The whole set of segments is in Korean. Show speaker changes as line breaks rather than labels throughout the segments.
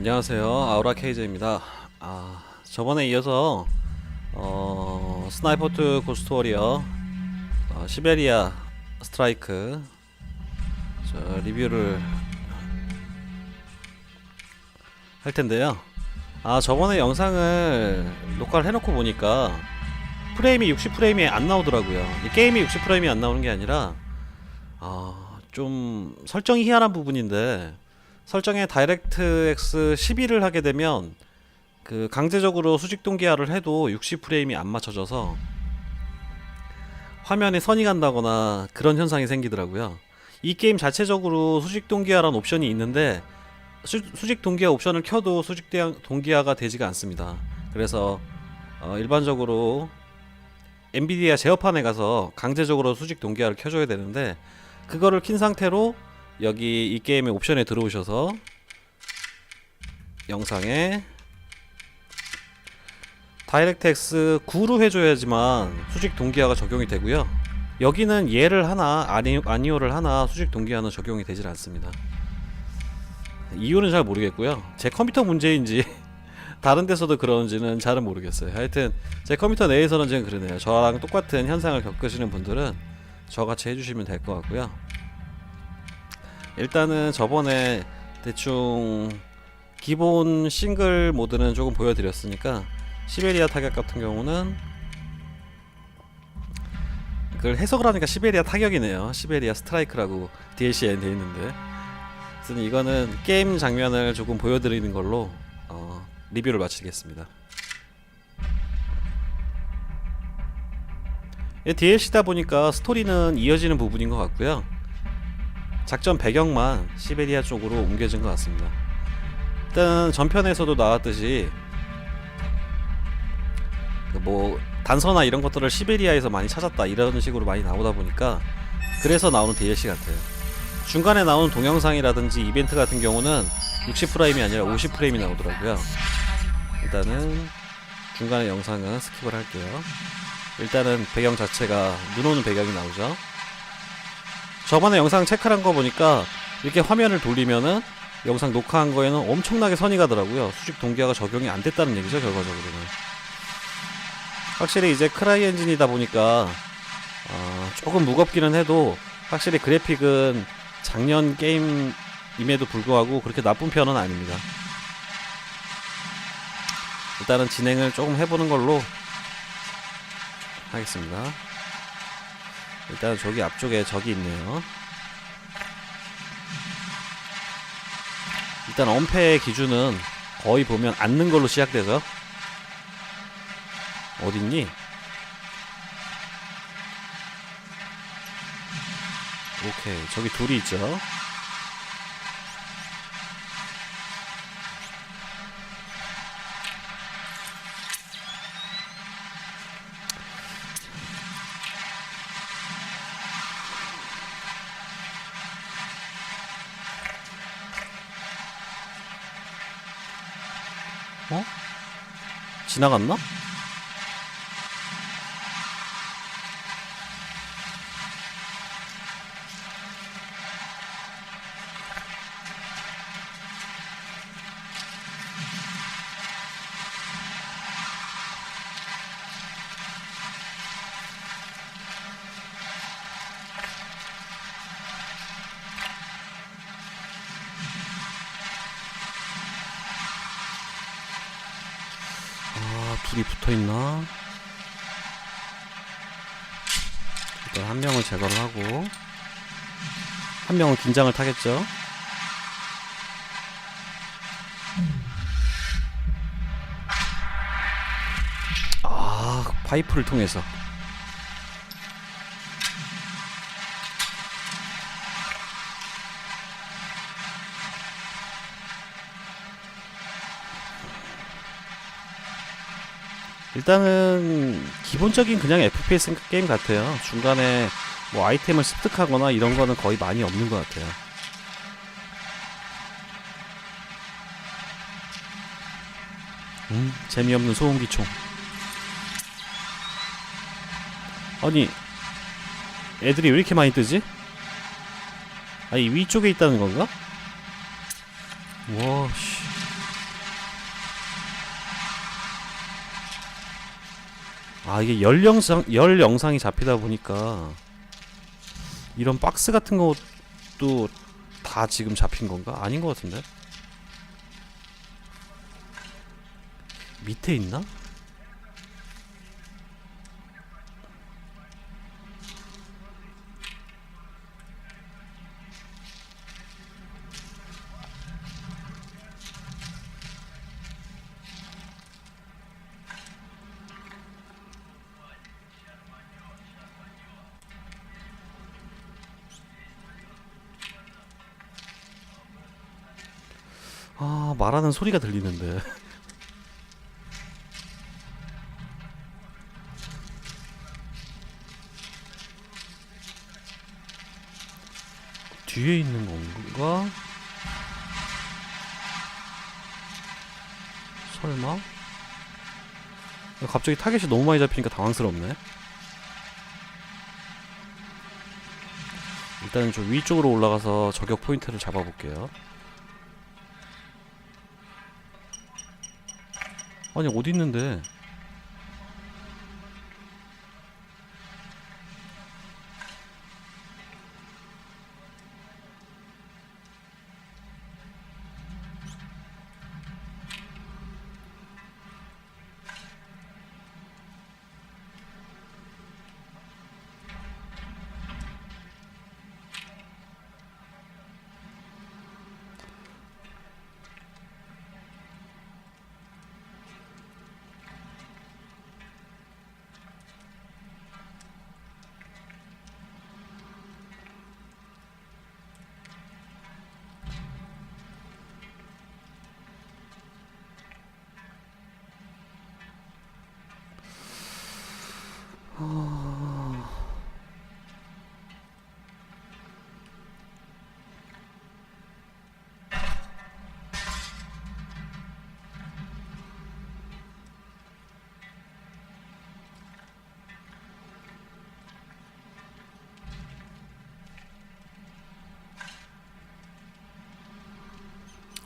안녕하세요. 아우라 케이저입니다. 아 저번에 이어서 어 스나이퍼2 고스트 워리어 어, 시베리아 스트라이크 저 리뷰를 할 텐데요. 아 저번에 영상을 녹화를 해놓고 보니까 프레임이 60프레임이 안 나오더라고요. 이 게임이 60프레임이 안 나오는 게 아니라 아좀 설정이 희한한 부분인데 설정에 다이렉트 X 12를 하게 되면 그 강제적으로 수직 동기화를 해도 60프레임이 안 맞춰져서 화면에 선이 간다거나 그런 현상이 생기더라고요. 이 게임 자체적으로 수직 동기화라는 옵션이 있는데 수, 수직 동기화 옵션을 켜도 수직 대- 동기화가 되지가 않습니다. 그래서 어, 일반적으로 엔비디아 제어판에 가서 강제적으로 수직 동기화를 켜줘야 되는데 그거를 킨 상태로 여기 이 게임의 옵션에 들어오셔서 영상에 다이렉트 X 9로 해줘야지만 수직 동기화가 적용이 되고요. 여기는 얘를 하나 아니, 아니오를 하나 수직 동기화는 적용이 되질 않습니다. 이유는 잘 모르겠고요. 제 컴퓨터 문제인지 다른 데서도 그런지는 잘은 모르겠어요. 하여튼 제 컴퓨터 내에서는 지금 그러네요. 저랑 똑같은 현상을 겪으시는 분들은 저같이 해주시면 될 것 같고요. 일단은 저번에 대충 기본 싱글 모드는 조금 보여드렸으니까 시베리아 타격 같은 경우는 그걸 해석을 하니까 시베리아 타격이네요. 시베리아 스트라이크라고 DLC에 돼 있는데. 이거는 게임 장면을 조금 보여드리는 걸로 어, 리뷰를 마치겠습니다. DLC다 보니까 스토리는 이어지는 부분인 것 같고요. 작전 배경만 시베리아 쪽으로 옮겨진 것 같습니다. 일단 전편에서도 나왔듯이 그뭐 단서나 이런 것들을 시베리아에서 많이 찾았다 이런 식으로 많이 나오다 보니까 그래서 나오는 DLC 같아요. 중간에 나오는 동영상이라든지 이벤트 같은 경우는 60프레임이 아니라 50프레임이 나오더라고요. 일단은 중간에 영상은 스킵을 할게요. 일단은 배경 자체가 눈 오는 배경이 나오죠. 저번에 영상 체크를 한거 보니까 이렇게 화면을 돌리면은 영상 녹화한 거에는 엄청나게 선이 가더라고요. 수직 동기화가 적용이 안 됐다는 얘기죠, 결과적으로는. 확실히 이제 크라이 엔진이다 보니까 어, 조금 무겁기는 해도 확실히 그래픽은 작년 게임임에도 불구하고 그렇게 나쁜 편은 아닙니다. 일단은 진행을 조금 해보는 걸로 하겠습니다. 일단 저기 앞쪽에 적이 있네요. 일단 엄폐의 기준은 거의 보면 앉는 걸로 시작되죠. 어딨니? 오케이 저기 둘이 있죠. 어? 지나갔나? 아, 둘이 붙어 있나? 일단 한 명을 제거를 하고 한 명은 긴장을 타겠죠. 아, 파이프를 통해서 일단은 기본적인 그냥 FPS 게임 같아요. 중간에 뭐 아이템을 습득하거나 이런 거는 거의 많이 없는 것 같아요. 음, 재미없는 소음기총. 아니, 애들이 왜 이렇게 많이 뜨지? 아니, 위쪽에 있다는 건가? 와, 씨. 아 이게 열 영상 열 영상이 잡히다 보니까 이런 박스 같은 것도 다 지금 잡힌 건가? 아닌 것 같은데 밑에 있나? 아 말하는 소리가 들리는데 뒤에 있는 건가? 설마? 갑자기 타겟이 너무 많이 잡히니까 당황스럽네. 일단은 좀 위쪽으로 올라가서 저격 포인트를 잡아볼게요. 아니 어디 있는데?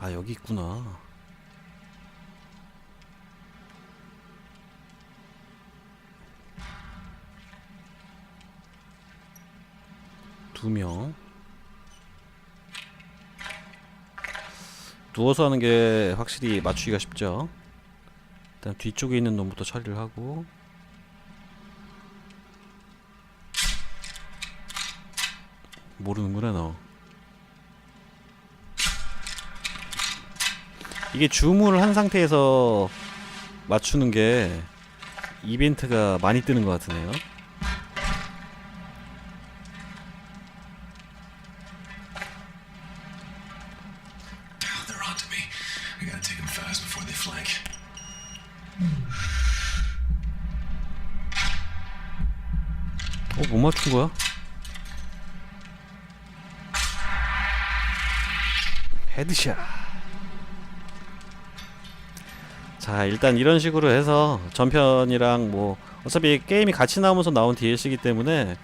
아 여기 있구나. 두 명. 누워서 하는 게 확실히 맞추기가 쉽죠. 일단 뒤쪽에 있는 놈부터 처리를 하고. 모르는구나 너. 이게 줌을 한 상태에서 맞추는 게 이벤트가 많이 뜨는 것 같으네요.
Flank.
어, 못 맞춘 거야? 헤드샷. 자, 일단 이런 식으로 해서 전편이랑 뭐 어차피 게임이 같이 나오면서 나온 DLC이기 때문에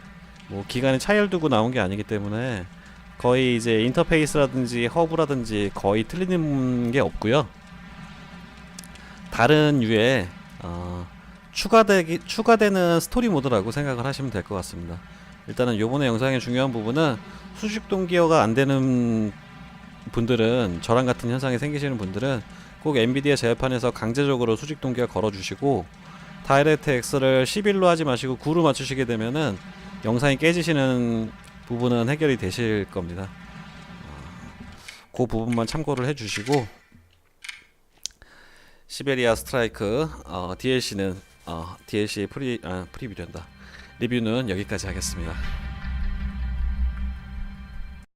뭐 기간에 차이를 두고 나온 게 아니기 때문에 거의 이제 인터페이스라든지 허브라든지 거의 틀리는 게 없고요. 다른 유의 어, 추가되기 추가되는 스토리 모드라고 생각을 하시면 될 것 같습니다. 일단은 요번에 영상의 중요한 부분은 수직 동기화가 안 되는 분들은 저랑 같은 현상이 생기시는 분들은 꼭 엔비디아 제어판에서 강제적으로 수직 동기화 걸어 주시고 다이렉트 X를 11로 하지 마시고 9로 맞추시게 되면은 영상이 깨지시는 부분은 해결이 되실 겁니다. 어, 그 부분만 참고를 해 주시고 시베리아 스트라이크 어, DLC는 어, DLC 프리 아, 프리뷰된다. 리뷰는 여기까지 하겠습니다.